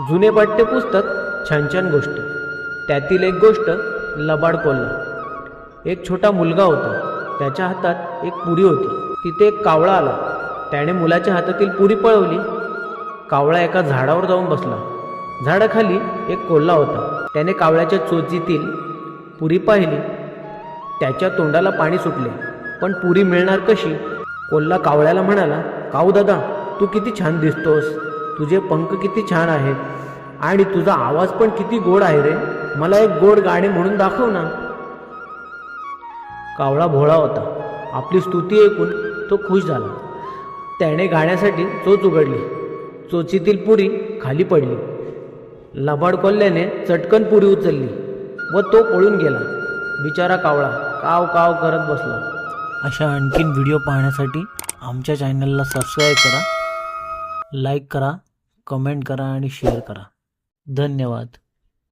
जुने पाठ्यपुस्तक छान छान गोष्ट. त्यातील एक गोष्ट लबाड कोल्हा एक छोटा मुलगा होता. त्याच्या हातात एक पुरी होती. तिथे एक कावळा आला. त्याने मुलाच्या हातातील पुरी पळवली. कावळा एका झाडावर जाऊन बसला. झाडाखाली एक कोल्हा होता. त्याने कावळ्याच्या चोचीतील पुरी पाहिली. त्याच्या तोंडाला पाणी सुटले. पण पुरी मिळणार कशी? कोल्हा कावळ्याला म्हणाला काऊ दादा तू किती छान दिसतोस. तुझे पंख किती छान आहेत. आणि तुझा आवाज पण किती गोड आहे रे. मला एक गोड गाणे म्हणून दाखव ना. कावळा भोळा होता. आपली स्तुती ऐकून तो खुश झाला. त्याने गाण्यासाठी चोच उघडली. चोचीतील पुरी खाली पडली. लबाड कोल्ल्याने चटकन पुरी उचलली व तो पळून गेला. बिचारा कावळा काव काव करत बसला. अशा आणखीन व्हिडिओ पाहण्यासाठी आमच्या चॅनलला सबस्क्राईब करा लाईक करा कमेंट करा आणि शेअर करा. धन्यवाद.